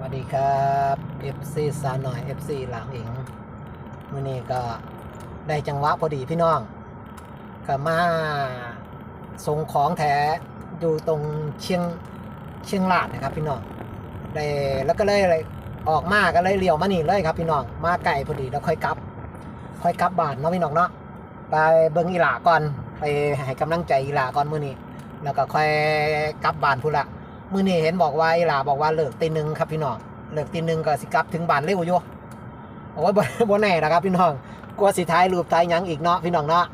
สวัสดีครับ FC สาวหน่อย FC หลังอิงมื่อนี้ก็ได้จังหวะพอดีพี่น้องก็มาส่งของแท้อยู่ตรงเชียงเชียงรายนะครับพี่น้องได้แล้วก็เลยอะไรออกมาก็เลยเลี้ยวมานี่เลยครับพี่น้องมาไก่พอดีแล้วค่อยกลับ ค่อยกลับบ้านเนาะพี่น้องเนาะไปเบิ่งอีหลาก่อนไปให้กำลังใจอีหลาก่อนมื้อนี้แล้วก็ค่อยกลับบ้านพุ่นละ มื้อนี้เห็นบอกว่าอีหลาบอกว่าเลิกตีหนึ่งครับพี่น้องเลิกตีหนึ่งก็สิกลับถึงบ้านเร็วอยู่โอ้ยบ่บ่แน่นะครับพี่น้องกลัวสิท้ายรูปท้ายยังอีกเนาะพี่น้องเนาะ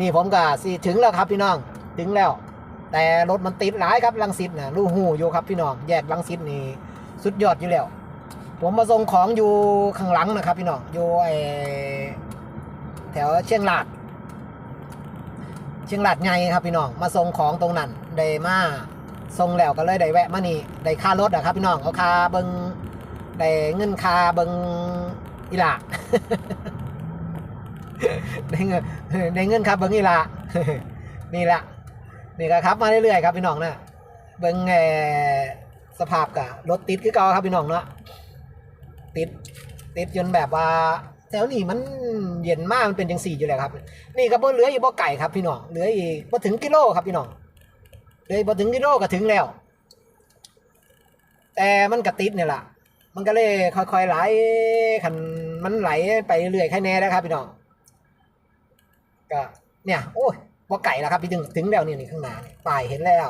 นี่ผมก็สิถึงแล้วครับพี่น้องถึงแล้ว แต่รถมันติดหลายครับลังสิตนะลู่หูอยู่ครับพี่น้องแยกลังสิตนี่สุดยอดอยู่แล้ว ผมมาส่งของอยู่ข้างหลังนะครับ พี่น้องอยู่ไอแถวเชียงรากเชียงรากไงครับพี่น้องมาส่งของตรงนั้นได้มา ส่งแล้วก็เลยได้แวะมานี่ได้ค่ารถอะครับพี่น้องเอาค่าเบิงได้เงินค่าเบิงอีหลาได้เงินได้เงินครับเบิงอีหลานี่แหละนี่ก็ครับมาเรื่อยๆครับพี่น้องนะเบิงเอ่อสภาพกะรถติดคือเก่าครับพี่น้องเนาะติดติดจนแบบว่าแถวนี้มันเย็นมากมันเป็นจังสี่อยู่แล้วครับ นี่ก็บ่เหลืออีกบ่ไก่ครับพี่น้องเหลืออีกบ่ถึงกิโลครับพี่น้อง เลืออีกบ่ถึงกิโลก็ถึงแล้ว แต่มันก็ติดเนี่ยล่ะ มันก็เลยค่อยๆไหลคันมันไหลไปเรื่อยแค่แน่นะครับพี่น้องก็เนี่ย โอ้ยบ่ไก่แล้วครับพี่ถึงถึงแล้วนี่นี่ข้างหน้านี่ป้ายเห็นแล้ว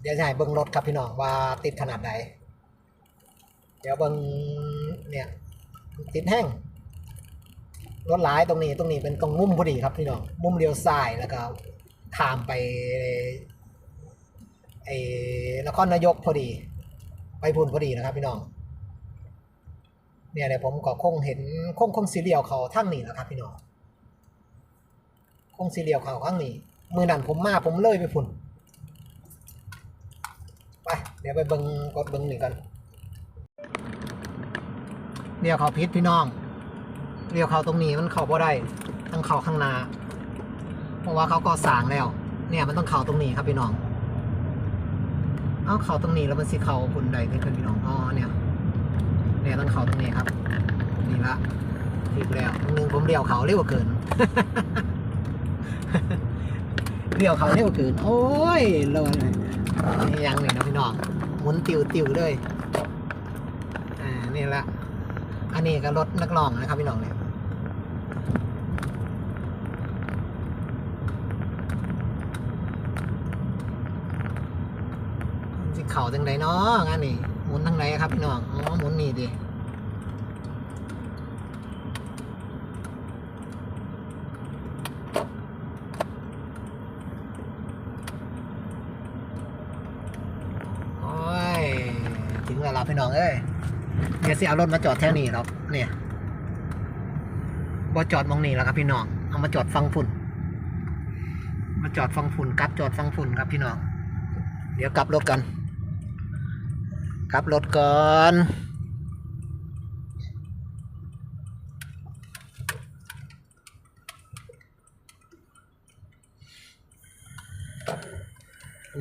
เดี๋ยวจะให้เบิ้งรถครับพี่น้องว่าติดขนาดใดเดี๋ยวเบิ้งเนี่ย ติดแห้ง รถหลายตรงนี้ตรงนี้เป็นตรงมุมพอดีครับพี่น้องมุมเลี้ยวซ้ายแล้วก็ข้ามไปไอ้นครนายกพอดี ไปพุ่นพอดีนะครับ พี่น้องเนี่ยเดี๋ยวผมก็คงเห็นคงคงสีเหลียวเขาทั้งนี้แหล้วครับ พี่น้องคงสีเหลียวเขาข้างนี้มือนั่นผมมาผมเลยไปพุ่นไปเดี๋ยวไปเบิงกดเบิงหนึ่งกันเรียวเขาพิษพี่น้อง เรียวเขาตรงนี้มันเขาบ่ได้ต้องเขาข้างหน้าเพราะว่าเขาก็สร้างแล้ว เนี่ยมันต้องเขาตรงนี้ครับพี่น้อง เอาเขาตรงนี้แล้วมันสิเขาคุณใดไม่เคยพี่น้องอ๋อเนี่ยเนี่ยต้องเขาตรงนี้ครับ นี่ละผิดแล้วนึงผมเรียวเขาเร็วเกินเรียวเขาเร็วเกินโอ้ยเลนยังหนี่นะพี่น้องหมุนติวติวเลยอ่านี่ละ อันนี้ก็รถนักร้องนะครับพี่น้องเนี่ยสิเข่าจังไดเนาะงานนี่หมุนทางไหนครับพี่น้องอ๋อหมุนนี่ดิโอ้ยถึงแล้วล่ะพี่น้องเอ้ย ดี๋ยวสิเอารถมาจอดแถวนี้ครับเนี่ยบ่จอดมองนี่แล้วครับพี่น้อง เอามาจอดฟังฝุ่น มาจอดฟังฝุ่นกลับจอดฟังฝุ่นครับพี่น้อง เดี๋ยวกลับรถกัน กลับรถก่อน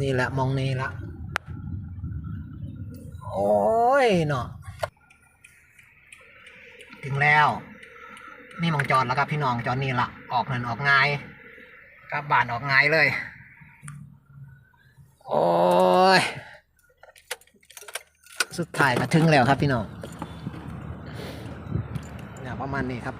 นี่แหละมองนี่ละ โอ้ยเนาะ ถึงแล้ว นี่มองจอดแล้วครับพี่น้องจอดนี่ละออกเงินออกง่ายกลับบ้านออกง่ายเลย โอ้ยสุดท้ายมาถึงแล้วครับพี่น้องเนี่ยประมาณนี้ครับ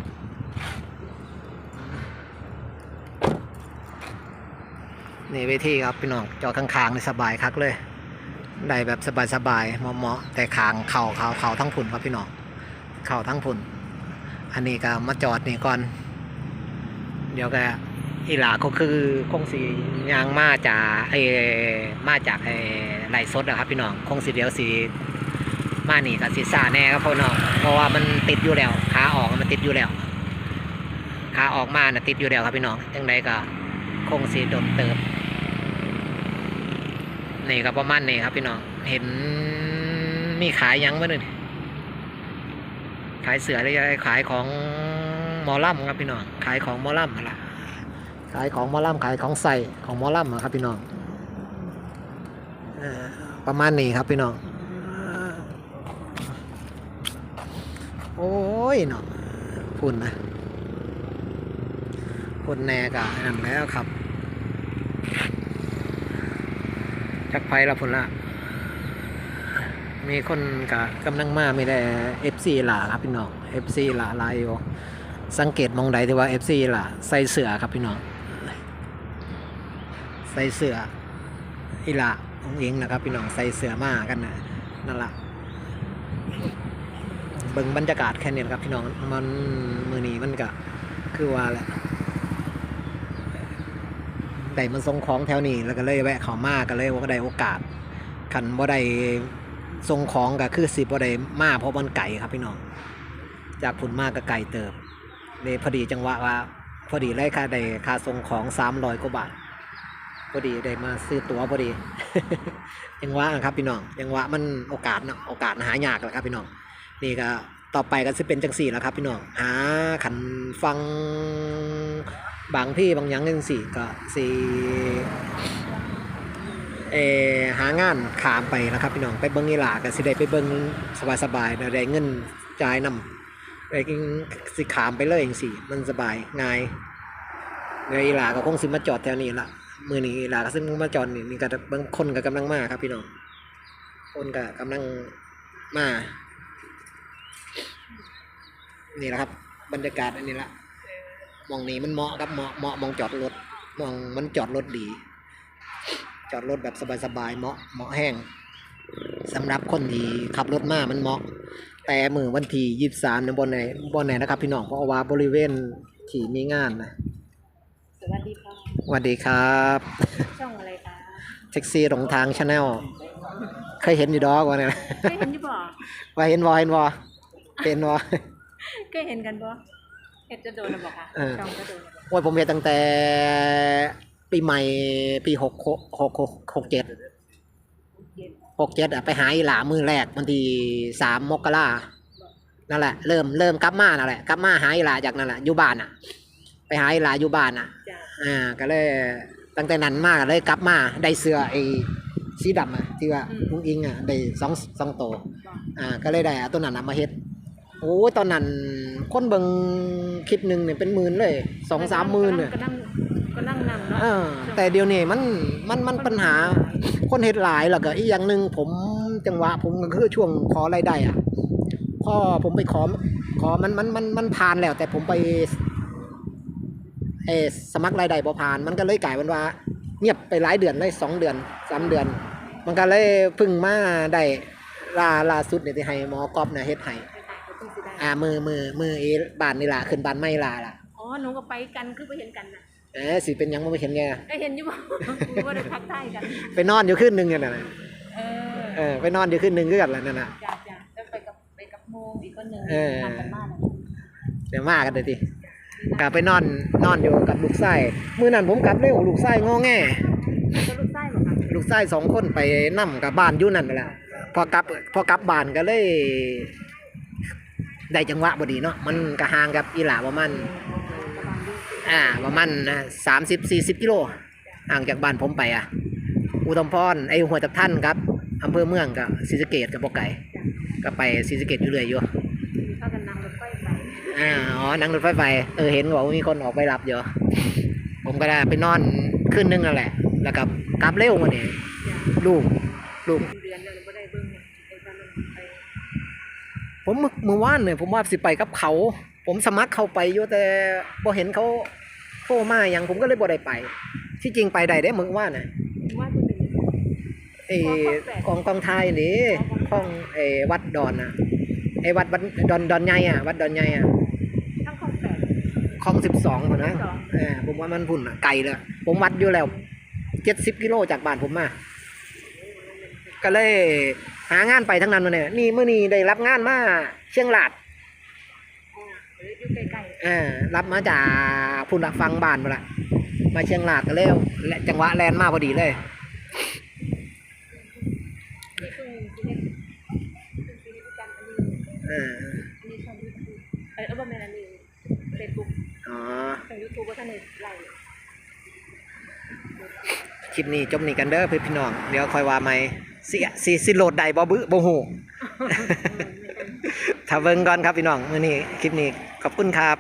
นี่เวทีครับพี่น้องจอดข้างๆนี่สบายคักเลยได้แบบสบายๆเหมาะๆแต่คางเข่าเข่าเข่าทั้งผุนครับพี่น้องเข่าทั้งผุน อันนี้ก็มาจอดนี่ก่อน เดี๋ยวก็อีหลาก็คือคงสียางมาจากไอ้มาจากไอ้ไหลฟ์สดนะครับพี่น้องคงสีเดียวสีมานี่กับสีซาแน่ครับพี่น้องเพราะว่ามันติดอยู่แล้วขาออกมันติดอยู่แล้วขาออกมาน่ะติดอยู่แล้วครับพี่น้องจังไดก็คงสีโดนเติบนี่ก็ประมาณนี้ครับพี่น้องเห็นมีขายยังบ้างนี่ ขายเสือหรือขายของมอลำครับพี่น้อง ขายของมอลำอะไรขายของมอลำขายของใส่ของมอลำอะครับพี่น้องอประมาณนี้ครับพี่น้อง โอ้ยเนาะฝุ่นนะฝุ่นแน่กะนั่นแล้วครับ จักไฟละฝุ่นละ มีคนกะกำลังมาไม่ได้ FC หล่าครับพี่น้อง FC หล่าลายอยู่สังเกตมองใดที่ว่า FC หล่าใส่เสือครับพี่น้องใส่เสืออีหล่าองเองนะครับ พี่น้องใส่เสือมากันนะนั่นแหละเบิ่งบรรยากาศแค่นี้นครับพี่น้องมันมือนี้มันก็คือว่าแหละได้มันส่งของแถวนี้แล้วก็เลยแวะเขามากก็เลยว่าได้โอกาสขันบ่ได้ ส่งของก็คือสิบ่ได้มาเพราะมันไก่ครับพี่น้อง จากผุนมากก็ไก่เติบเลยพอดีจังหวะว่า พอดีเลยค่าได้ค่าส่งของสามร้อยกว่าบาทพอดีได้มาซื้อตั๋วพอดียังว่าครับพี่น้องยังว่ามันโอกาสเนาะโอกาสหายากแหละครับพี่น้องนี่ก็ต่อไปก็จะเป็นจังสี่แล้วครับพี่น้องหาขันฟังบางพี่บางยังจังสี่ก็สี่ เอหางานขามไปนะครับพี่น้องไปเบิ้งนี่หลาก็สิได้ไปเบิ้งสบายๆนะได้เงินจ่ายนำได้กินสิขามไปเลยจังสี่ มันสบายง่ายเดี๋ยวอีหลาก็คงสิมาจอดแถวนี้ละมือนี้อีหลาก็ซึ่งมาจอดนี่นี่ก็บางคนก็กำลังมาครับพี่น้องคนก็กำลังมานี่แหละครับ บรรยากาศอันนี้ละมองนี้มันเหมาะครับเหมาะเหมาะมองจอดรถมองมันจอดรถดี จอดรถแบบสบายๆเหมาะเหมาะแห้งสำหรับคนที่ขับรถมามันเหมาะ แต่มือวันที่ยี่สามในบนไหนบนไหนนะครับ พี่น้องเพราะว่าบริเวณที่มีงานนะสวัสดีค่ะสวัสดีครับช่องอะไรคะแท็กซี่หลงทางชาแนลเคยเห็นอยู่ดอกว่าเนี่ยเคยเห็นอยู่บ่ว่าเห็นวอเห็นวอเป็นวอเคยเห็นกันบ่เห็ดจะโดนหรือบ่คะเออช่องจะโดนหรือบ่โอ้ยผมเห็นตั้งแต่ ปีใหม่ปีหกหกหกหกหกเจ็ดเย็นหกเจ็ดอะไปหาอีหลามือแรกวันที่สามมกรานั่นแหละเริ่มเริ่มกลับมานั่นแหละกลับมาหาอีหลาจากนั่นแหละอยู่บ้านอะไปหาอีหลาอยู่บ้านอะจ้ะอ่า ก็เลยตั้งแต่นั้นมาก็เลยกลับมาได้เสื้อไอ้สีดำอะที่ว่าลุงอิงอะได้สองสองโตวบ่อ่า ก็เลยได้เอาตัวนั้นอะมาเฮ็ดโอ้ยตอนนั้นคนเบิ่งคลิปหนึ่งเนี่ยเป็นหมื่นเลยสองสามหมื่นเนี่ย ก็นั่งก็นั่งนั่งเนาะเออแต่เดี๋ยวนี้มันมันมันปัญหาคนเฮ็ดหลายแล้วก็อีกอย่างหนึ่งผมจังหวะผมก็คือช่วงขอรายได้อะพอผมไปขอขอมันมันมันมันผ่านแล้ว แต่ผมไปเออสมัครรายได้บ่ผ่านมันก็เลยกลายเป็นว่า เงียบไปหลายเดือนเลยสองเดือนสามเดือน มันก็เลยเพึ่งมาได้ลาล่าสุดเนี่ยที่ให้หมอกอบน่ะเฮ็ดให้ไปถ่ายเขาต้องสิได้อ่ามือมือมือเอบ้านนี่ล่ะขึ้นบ้านไม่ล่ะล่ะอ๋อหนูก็ไปกันคือไปเห็นกันน่ะ เออสิเป็นหยังบ่เห็นไงได้เห็นอยู่บ่ว่าได้ทักทายกัน ไปนอนอยู่คืนหนึงเนี่ยน่ะเออเออไปนอนอยู่คืนหนึงคือกันแหละนั่นน่ะ จ้ะจ้ะแล้วไปกับไปกับโมอีกคนหนึงเออทำกันมาแล้วเดี๋ยวมากันเลยทีกลับไปนอนนอนอยู่กับลูกไส้มื้อนั้นผมกลับเร็วลูกไส้งอแงก็ลูกไส้บ่คะลูกไส้สองคนไปนํกับบ้านอยู่นั่นนั่นแหละพอกลับพอกลับบ้านก็เลย ได้จังหวะพอดีเนาะมันก็ห่างกับอีหลาประมาณประมาณนี้ อ่าประมาณสามสิบสี่สิบกิโลห่างจากบ้านผมไปอะ อุตมพรไอหัวตะท่านครับอำเภอเมืองกับศรีสะเกดกับปกไก่จ้ะก็ไปศรีสะเกดอยู่เรื่อยอยู่ถ้ากันนั่งรถไฟไปอ่าอ๋อนั่งรถไฟไปเออเห็นบอกว่ามีคนออกไปรับอยู่ผมก็ได้ไปนอนคืนนึงนั่นแหละ แล้วก็กลับเร็วมาเนี่ยจ้ะลูกลูกเดือนแล้วบ่ได้เบิ่งเนี่ยไอ้ตอนนั้นไปผมเมื่อเมื่อวานเนี่ยผมว่าสิไปกับเขา ผมสมัครเข้าไปอยู่แต่พอเห็นเขา โทรมาอย่างผมก็เลยบ่ได้ไป ที่จริงไปได้ได้เมื่อวานน่ะว่าตัวเป็นไอ้กองกองไทยนี่ของไอ้วัดดอนน่ะไอ้วัดวัดดอนดอนใหญ่อะวัดดอนใหญ่อะทั้งของแปดคลองสิบสองคนนะ12เออผมว่ามันพุ่นอะไกลเลยผมวัดอยู่แล้วเจ็ดสิบกิโลจากบ้านผมมาก็เลยหางานไปทั้งนั้นเลยเนี่ยนี่เมื่อนี้ได้รับงานมาเชียงรายอ๋อเออ อยู่ใกล้เออรับมาจากพุ่นละฟังบ้านมาละมาเชียงรายก็เลยและจังหวะแลนมาพอดีเลยๆนี่คือที่เฮ็ดคือที่เฮ็ดกันอันนี้เอออันนี้ช่อง YouTube เออเออบ่แม่นอันนี้ Facebook อ๋อช่อง YouTube บ่ทันได้ไล่คลิปนี้จบนี่กันเด้อเพื่อนพี่น้อง เดี๋ยวคอยว่าไหมสิสิสิโหลดใดบ่บึบ่ฮู้ถ้าเบิ่งก่อนครับพี่น้องมื้อนี้คลิปนี้ ขอบคุณครับ